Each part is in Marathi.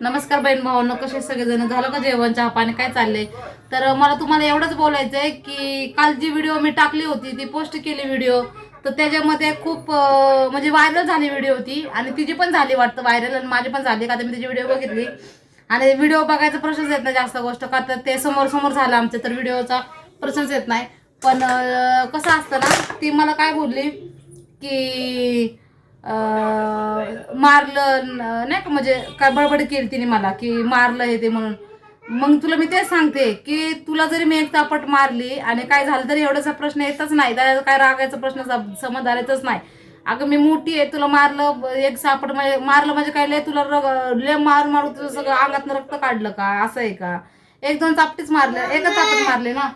नमस्कार बहीण भावांनो कसे सगळेजण? झालं का जेवण चहा पाणी? काय चाललंय? तर मला तुम्हाला एवढंच बोलायचं आहे की काल जी व्हिडिओ मी टाकली होती ती पोस्ट केली व्हिडिओ तर त्याच्यामध्ये खूप म्हणजे व्हायरल झाली व्हिडिओ होती आणि तिची पण झाली वाटतं व्हायरल आणि माझी पण झाली का तर मी तिची व्हिडिओ बघितली. आणि व्हिडिओ बघायचा प्रश्नच येत नाही जास्त गोष्ट का तर ते समोर समोर झालं आमचं तर व्हिडिओचा प्रश्नच येत नाही. पण कसं असतं ना ती मला काय बोलली की मारलं नाही का म्हणजे काय बडबड केली तिने मला की मारलं हे ते म्हणून. मग तुला मी तेच सांगते की तुला जरी मी एक तापट मारली आणि काय झालं तरी एवढासा प्रश्न येतच नाही त्याला काय रागायचा प्रश्न समज येतच नाही. अगं मी मोठी आहे तुला मारलं एक सापट म्हणजे मारलं म्हणजे काय लय तुला रग लय मार मारू तुझं सगळं अंगातनं रक्त काढलं का असं आहे का? एक दोन चापटीच मारले एकच चापट मारले ना?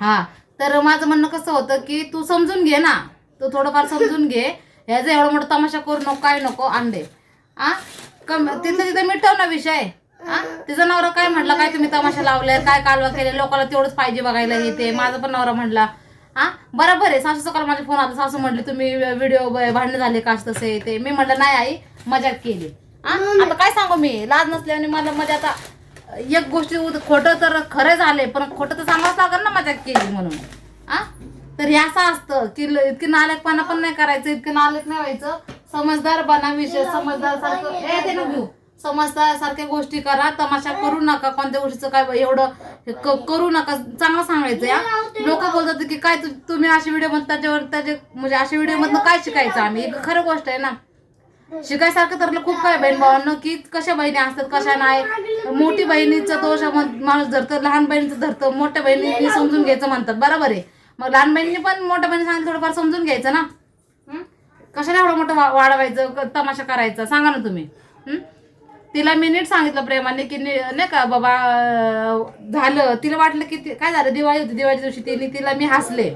हा तर माझं म्हणणं कसं होतं की तू समजून घे ना तू थोडंफार समजून घे ह्याचा एवढा मोठा तमाशा करू नको काय नको अंडे. आ? कम तिथं तिथं मिटव ना विषय. तिचा नवरा काय म्हटलं काय तुम्ही तमाशा लावलाय काय कालवा केले लोकांना तेवढंच पाहिजे बघायला हे ते माझा पण नवरा म्हटला हा बरोबर आहे सासू सकाळ माझा फोन आला सासू म्हटली तुम्ही व्हिडिओ भांडणं झाले का असं तसे ते. मी म्हटलं नाही आई मजाक केली. हा आता काय सांगू मी लाज नसल्याने मला म्हणजे आता एक गोष्टी खोटं तर खरं झाले पण खोटं तर सांगावंच लागेल ना मजाक केली म्हणून. आ? तर हे असं असतं की ल- इतकी नालेकपणा पण नाही करायचं इतकं नालेक नाही व्हायचं. समजदार बना विषय समजदार सारखं ए ते नको घेऊ समजदार सारख्या गोष्टी करा तमाशा करू नका कोणत्या गोष्टीचं काय एवढं क- करू नका चांगलं सांगायचं या. लोक बोलतात की काय तुम्ही असे व्हिडिओमध्ये त्याच्यावर त्याचे म्हणजे अशा व्हिडिओ मधनं काय शिकायचं आम्ही? खरं गोष्ट आहे ना. शिकायसारखं तर खूप काय बहीण भावांनो की कशा बहिणी असतात कशा नाही. मोठी बहिणीचा दोष माणूस धरतं लहान बहिणीचं धरतं मोठ्या बहिणीने समजून घ्यायचं म्हणतात. बरोबर आहे. मग लहान बहिणीने पण मोठ्या बहिणी सांगितलं थोडंफार समजून घ्यायचं ना? कशाला एवढं मोठं वा- वाढवायचं तमाशा करायचा? सांगा ना तुम्ही. तिला मी नीट सांगितलं प्रेमाने की नी- नाही का बाबा झालं. तिला वाटलं की काय झालं? दिवाळी होती दिवाळीच्या दिवशी तिने तिला मी हसले.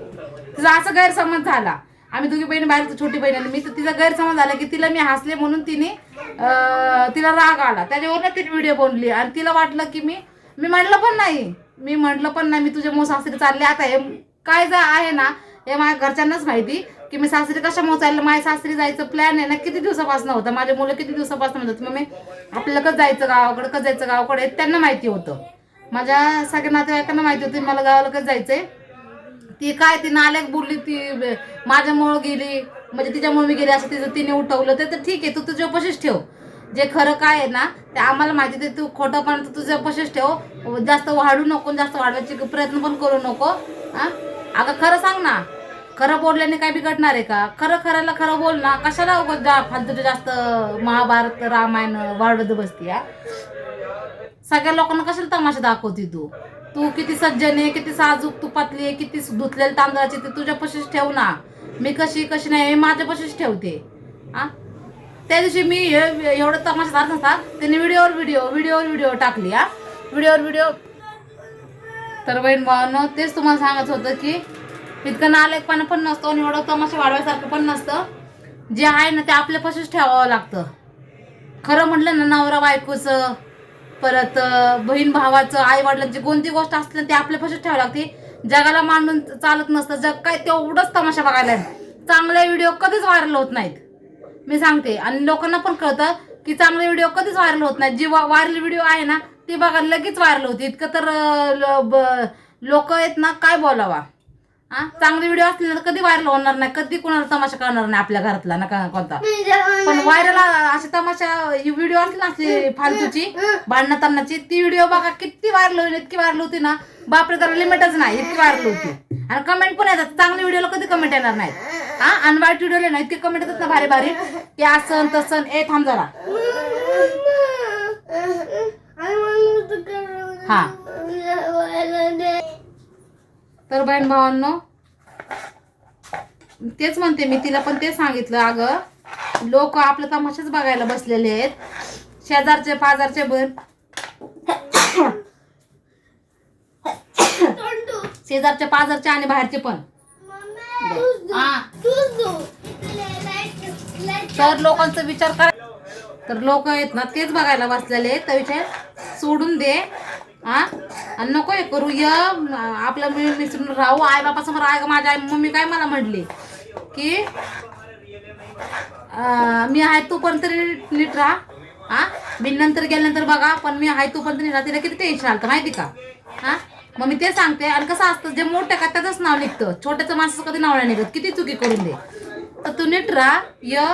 तिचा असं गैरसमज झाला. आम्ही दोघी बहिणी बाहेर छोटी बहीण आणि मी तर तिचा गैरसमज झाला की तिला मी हसले म्हणून तिने तिला राग आला. त्याच्यावरनं तिने व्हिडिओ बनली. आणि तिला वाटलं की मी मी म्हणलं पण नाही. मी म्हटलं पण नाही. मी तुझ्या मो सासरी चालले. आता हे काय जा आहे ना हे माझ्या घरच्यांनाच माहिती की मी सासरी कशामुळे चाललं? माझ्या सासरी जायचं प्लॅन आहे ना किती दिवसापासून होतं? माझे मुलं किती दिवसापासून म्हणतात मी आपल्याला कसं जायचं गावाकडे? कसं जायचं गावाकडे? त्यांना माहिती होतं. माझ्या सगळ्या नातेवाईकांना माहिती होती मला गावाला कसं जायचंय? ती काय ती नाल्याक बोलली ती माझ्यामुळं गेली म्हणजे तिच्यामुळे मी गेली असं तिचं तिने उठवलं ते तर ठीक आहे तू तुझ्या पशीच ठेव. जे खरं काय आहे ना ते आम्हाला माहिती ते तू खोटं पण तू तुझ्या पशीच ठेव. जास्त वाढू नको जास्त वाढवायची प्रयत्न पण करू नको हां? अगं खरं सांग ना. खरं बोलल्याने काय बिघडणार आहे का? खरं खऱ्याला खरं बोल ना. कशाला उगाच जा फालतूचे जास्त महाभारत रामायण वाढवत बसती हा? सगळ्या लोकांना कशाला तमाशा दाखवते तू? तू किती सज्जन आहे किती साजूक तू पातली आहे किती धुतलेली तांदळाची ते तुझ्या पशीच ठेव ना. मी कशी कशी नाही हे माझ्या पशीच ठेवते. आ त्या दिवशी मी हे- एवढं तमाशा झाला नसता त्याने व्हिडिओवर व्हिडिओ व्हिडिओवर व्हिडिओ टाकली हा? व्हिडिओवर व्हिडिओ तर बहीण भावानं तेच तुम्हाला सांगत होतं की इतकं नालेकपणा पण नसतो आणि एवढं तमाशा वाढवायसारखं पण नसतं. जे आहे ना ते आपल्यापासूनच ठेवावं लागतं. खरं म्हटलं ना नवरा बायकोचं परत बहीण भावाचं आई वडिलांची कोणती गोष्ट असली ते ती आपल्यापासून ठेवावी लागते. जगाला मांडून चालत नसतं जग काय तेवढंच तमाशा बघायला चांगले व्हिडिओ कधीच व्हायरल होत नाहीत. मी सांगते आणि लोकांना पण कळतं की चांगले व्हिडिओ कधीच व्हायरल होत नाहीत. जी व्हायरल व्हिडिओ आहे ना ती बघा लगेच व्हायरल होते. इतकं तर लोक आहेत ना काय बोलावा? हा चांगले व्हिडिओ असले ना कधी व्हायरल होणार नाही. कधी कुणाला तमाशा करणार नाही आपल्या घरातला ना कोणता. पण व्हायरल असे तमाशा व्हिडिओ असले ना असली फालतूची भांडणं तांडणाची ती व्हिडिओ बघा किती व्हायरल होईल इतकी व्हायरल होती ना. बापरे तर लिमिटच नाही इतकी व्हायरल होती. आणि कमेंट पण येतात. चांगल्या व्हिडिओला कधी कमेंट येणार नाहीत. हा आणि वाईट व्हिडिओला नाही इतके कमेंट येतात ना भारी भारी की असं तसं ए थांब जरा. हा. तर बहीण भावांनो तेच म्हणते मी तिला पण तेच सांगितलं. अगं लोक आपलं तमाशाच बघायला बसलेले आहेत. शेजारचे पाजारचे पण शेजारचे पाजारचे आणि बाहेरचे पण. हा. तर लोकांचा विचार करा. तर लोक आहेत ना तेच बघायला बसलेले आहेत. तर विचार सोडून दे. हा? आणि नको हे करू य आपलं मी मिसळून राहू. आई बापासमोर आहे माझ्या आई? मम्मी काय मला म्हणली? की मी आहे तू पण तरी नीट राहा. हा? मी नंतर गेल्यानंतर बघा पण मी हाय तोपर्यंत तरी राहा. तिला किती टेन्शन आलं माहिती का? हा? मग मी ते सांगते. आणि कसं असतं जे मोठं का त्याचंच नाव निघतं. छोट्याचं माणसाचं कधी नाव नाही निघत. किती चुकी करून दे. तर तू नीट राहा य.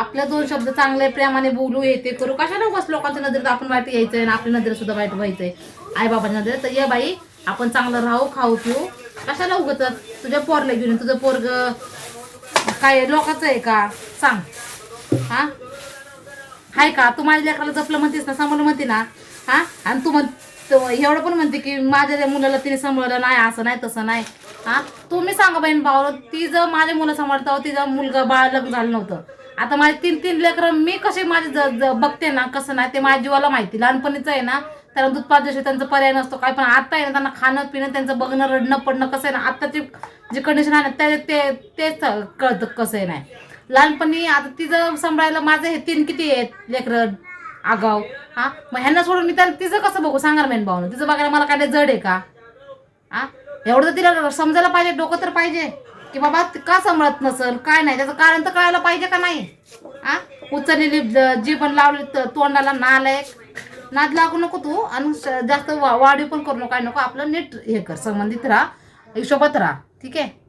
आपल्या दोन शब्द चांगले प्रेमाने बोलू हे ते करू. कशाला बस लोकांच्या नजरेत आपण वाईट यायचंय आणि आपल्या नजरेत सुद्धा वाईट व्हायचंय? आई बाबांच्या तर ये बाई आपण चांगलं राहू खाऊ पिऊ. कशाला उगत तुझ्या पोरला घेऊन ये. तुझं पोरग काय लोकांचं आहे का? सांग. हा? हाय का? तू माझ्या लेकराला जपलं म्हणतेस ना सांभाळलं म्हणते ना? हा? आणि तू म्हण एवढं पण म्हणते की माझ्या मुलाला तिने सांभाळलं नाही असं नाही तसं नाही. हा? तुम्ही सांगा बहीण भाऊ ती जर माझ्या मुलं सांभाळता तिचा मुलगा बाळ लग्न झालं नव्हतं. आता माझे तीन तीन लेकरं मी कसे माझे ज- ज- बघते ना कसं नाही ते माझ्या जीवाला माहिती लहानपणीचं आहे ना? त्याला दूध पाजल्याशिवाय त्यांचा पर्याय नसतो काय पण. आता आहे ना त्यांना खाणं पिणं त्यांचं बघणं रडणं पडणं कसं आहे ना आत्ताची जी कंडिशन आहे ना ते ते तेच कळतं कसं आहे नाही लहानपणी आता तिचं सांभाळायला माझं हे तीन किती आहेत? लेकरं आगाव हा? मग ह्यांना सोडून मी त्याला तिचं कसं बघू? सांगा मेन भाऊन तिचं बघायला मला काय जड आहे का? हा? एवढं तर तिला समजायला पाहिजे डोकं तर पाहिजे. की बाबा का सांभाळत नसल? काय नाही? त्याचं कारण तर कळायला पाहिजे का नाही? हा? उचललेली जी पण लावली त- तोंडाला नालायक नाद लागू नको तू. आणि स- जास्त वा- वाढीव पण करू नको. काय नको आपलं नीट हे कर. संबंधित राहा. हिशोबात राहा. ठीक आहे?